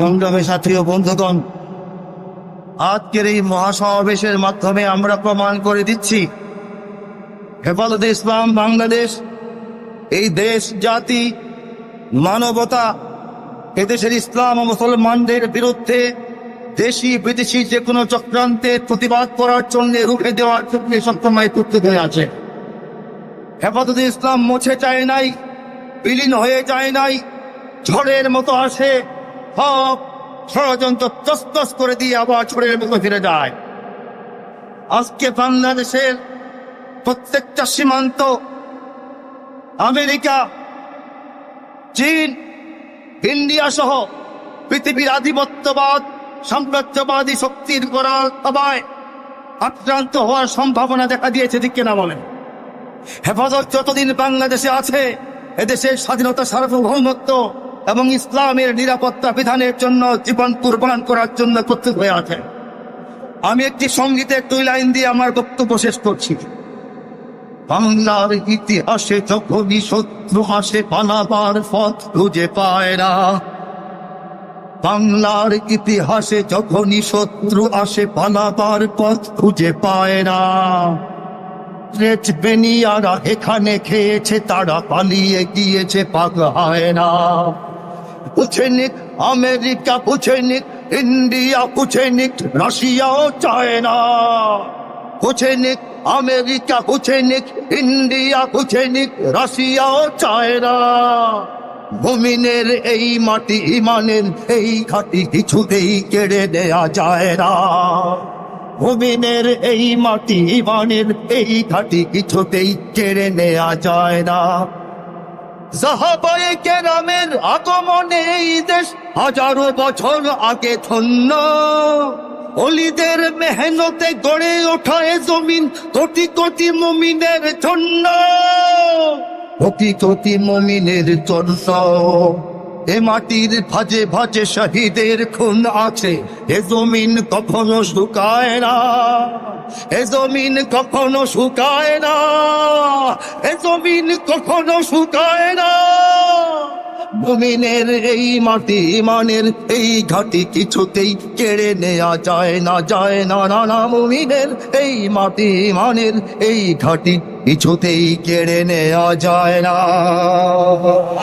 সংগ্রামী সাথী ও বন্ধুগণ, আজকের এই মহাসমাবেশের মাধ্যমে আমরা প্রমাণ করে দিচ্ছি, হেফাজতে ইসলাম বাংলাদেশ, এই দেশ, জাতি, মানবতা, এদেশের ইসলাম ও মুসলমানদের বিরুদ্ধে দেশি বিদেশি যে কোনো চক্রান্তের প্রতিবাদ করার জন্য রুখে দেওয়ার জন্য সবসময় প্রস্তুত হয়ে আছে। হেফাজতে ইসলাম মুছে যায় নাই, বিলীন হয়ে যায় নাই, ঝড়ের মতো আসে। সব ষড়যন্ত্র তস্তস করে দিয়ে আবার ঝড়ের মতো ফিরে যায়। আজকে বাংলাদেশের প্রত্যেকটা সীমান্ত, আমেরিকা, চীন, ইন্ডিয়া সহ পৃথিবীর আধিপত্যবাদ, সাম্রাজ্যবাদী শক্তির করার সবাই আক্রান্ত হওয়ার সম্ভাবনা দেখা দিয়েছে, ঠিক কিনা বলেন? হেফাজত যতদিন বাংলাদেশে আছে, এদেশের স্বাধীনতা সার্বভৌমত্ব এবং ইসলামের নিরাপত্তা বিধানের জন্য জীবন কুরবান করার জন্য প্রস্তুত হয়ে আছে। আমি একটি সঙ্গীতের দুই লাইন দিয়ে আমার বক্তব্য শেষ করছি। বাংলার ইতিহাসে যখনই শত্রু আসে, পালাবার পথ খুঁজে পায় না। বাংলার ইতিহাসে যখনই শত্রু আসে, পালাবার পথ খুঁজে পায় না। এখানে খেয়েছে, তারা পালিয়ে গিয়েছে পাক হয় না। বুঝে নিক আমেরিকা বুঝে নিক ইন্ডিয়া বুঝে নিক রাশিয়াও চায় না বুঝে নিক আমেরিকা বুঝে নিক ইন্ডিয়া বুঝে নিক রাশিয়াও চায় না মুমিনের এই মাটি ইমানের এই ঘাটি কিছুতেই কেড়ে দেয়া যায় না। মুমিনের এই মাটি ইমানের এই ঘাটি কিছুতেই কেড়ে নেওয়া যায় না। সাহাবায়ে কেরামের আগমনে এই দেশ হাজারো বছর আগে ধন্য। অলিদের মেহনতে গড়ে ওঠায় জমিন কোটি কোটি মমিনের জন্য। কোটি কোটি মমিনের জন্য। এ মাটির ভাজে ভাজে শহীদের খুন আছে। এ জমিন কখনো শুকায় না। এ জমিন কখনো শুকায় না। এ জমিন কখনো শুকায় না। এই মাটি ইমানের এই ঘাটি কিছুতেই কেড়ে নেওয়া যায় না যায় না। না না মুমিনের এই মাটি ইমানের এই ঘাটি কিছুতেই কেড়ে নেওয়া যায় না।